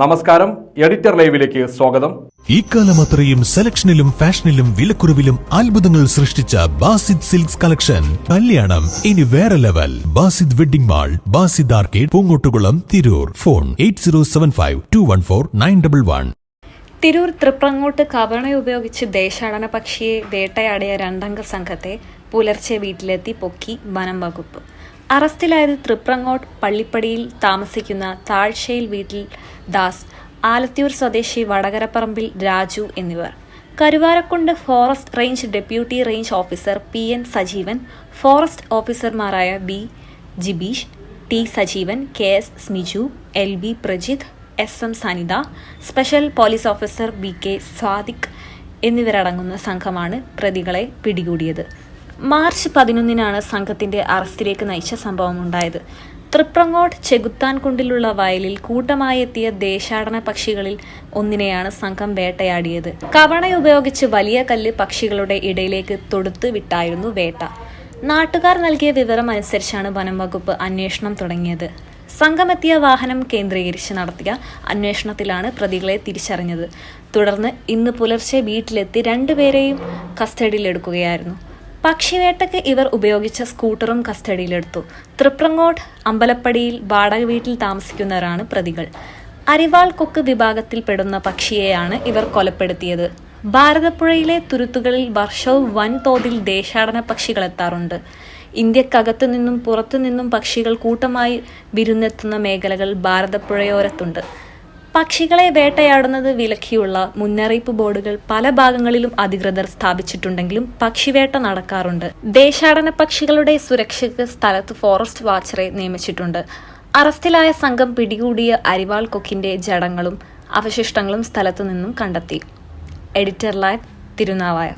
നമസ്കാരം എഡിറ്റർ ലൈവിലേക്ക് സ്വാഗതം. ഇക്കാലം അത്രയും സെലക്ഷനിലും ഫാഷനിലും വിലക്കുറവിലും അത്ഭുതങ്ങൾ സൃഷ്ടിച്ച ബാസിദ് സിൽക്സ് കളക്ഷൻ. കല്യാണം ഇനി വേറെ level. Basid wedding mall Basid arcade Poongottukulam Tirur. Phone eight zero seven five two one four nine double one. Tirur Triprangode കവണ ഉപയോഗിച്ച് ദേശാടന പക്ഷിയെ വേട്ടയാടിയ രണ്ടംഗ സംഘത്തെ പുലർച്ചെ വീട്ടിലെത്തി പൊക്കി വനം വകുപ്പ്. അറസ്റ്റിലായത് തൃപ്രങ്ങോട്ട് പള്ളിപ്പടിയിൽ താമസിക്കുന്ന താഴ്ചയിൽ വീട്ടിൽ ദാസ് ആലത്തിയൂർ സ്വദേശി വടകരപ്പറമ്പിൽ രാജു എന്നിവർ. Karuvarakundu forest range deputy range officer P N Sajeevan forest ഓഫീസർമാരായ B Jibeesh T Sajeevan K S Smiju L B Prajith S M Sanitha special police officer B K Sadiq എന്നിവരടങ്ങുന്ന സംഘമാണ് പ്രതികളെ പിടികൂടിയത്. മാർച്ച് പതിനൊന്നിനാണ് സംഘത്തിന്റെ അറസ്റ്റിലേക്ക് നയിച്ച സംഭവം ഉണ്ടായത് തൃപ്രങ്ങോട്ട് ചെകുത്താൻകുണ്ടിലുള്ള വയലിൽ കൂട്ടമായി എത്തിയ ദേശാടന പക്ഷികളിൽ ഒന്നിനെയാണ് സംഘം വേട്ടയാടിയത്. കവണ ഉപയോഗിച്ച് വലിയ കല്ല് പക്ഷികളുടെ ഇടയിലേക്ക് തൊടുത്ത് വിട്ടായിരുന്നു വേട്ട. നാട്ടുകാർ നൽകിയ വിവരം അനുസരിച്ചാണ് വനം വകുപ്പ് അന്വേഷണം തുടങ്ങിയത്. സംഘമെത്തിയ വാഹനം കേന്ദ്രീകരിച്ച് നടത്തിയ അന്വേഷണത്തിലാണ് പ്രതികളെ തിരിച്ചറിഞ്ഞത്. തുടർന്ന് ഇന്ന് പുലർച്ചെ വീട്ടിലെത്തി രണ്ടുപേരെയും കസ്റ്റഡിയിലെടുക്കുകയായിരുന്നു. പക്ഷിവേട്ടയ്ക്ക് ഇവർ ഉപയോഗിച്ച സ്കൂട്ടറും കസ്റ്റഡിയിലെടുത്തു. തൃപ്രങ്ങോട്ട് അമ്പലപ്പടിയിൽ വാടക വീട്ടിൽ താമസിക്കുന്നവരാണ് പ്രതികൾ. അരിവാൾ കൊക്ക് വിഭാഗത്തിൽപ്പെടുന്ന പക്ഷിയെയാണ് ഇവർ കൊലപ്പെടുത്തിയത്. ഭാരതപ്പുഴയിലെ തുരുത്തുകളിൽ വർഷവും വൻതോതിൽ ദേശാടന പക്ഷികൾ എത്താറുണ്ട്. ഇന്ത്യക്കകത്തു നിന്നും പുറത്തു നിന്നും പക്ഷികൾ കൂട്ടമായി വിരുന്നെത്തുന്ന മേഖലകൾ ഭാരതപ്പുഴയോരത്തുണ്ട്. പക്ഷികളെ വേട്ടയാടുന്നത് വിലക്കിയുള്ള മുന്നറിയിപ്പ് ബോർഡുകൾ പല ഭാഗങ്ങളിലും അധികൃതർ സ്ഥാപിച്ചിട്ടുണ്ടെങ്കിലും പക്ഷിവേട്ട നടക്കാറുണ്ട്. ദേശാടന പക്ഷികളുടെ സുരക്ഷയ്ക്ക് സ്ഥലത്ത് ഫോറസ്റ്റ് വാച്ചറെ നിയമിച്ചിട്ടുണ്ട്. അറസ്റ്റിലായ സംഘം പിടികൂടിയ അരിവാൾ കൊക്കിന്റെ ജടങ്ങളും അവശിഷ്ടങ്ങളും സ്ഥലത്തു നിന്നും കണ്ടെത്തി. Editor live Thirunavaya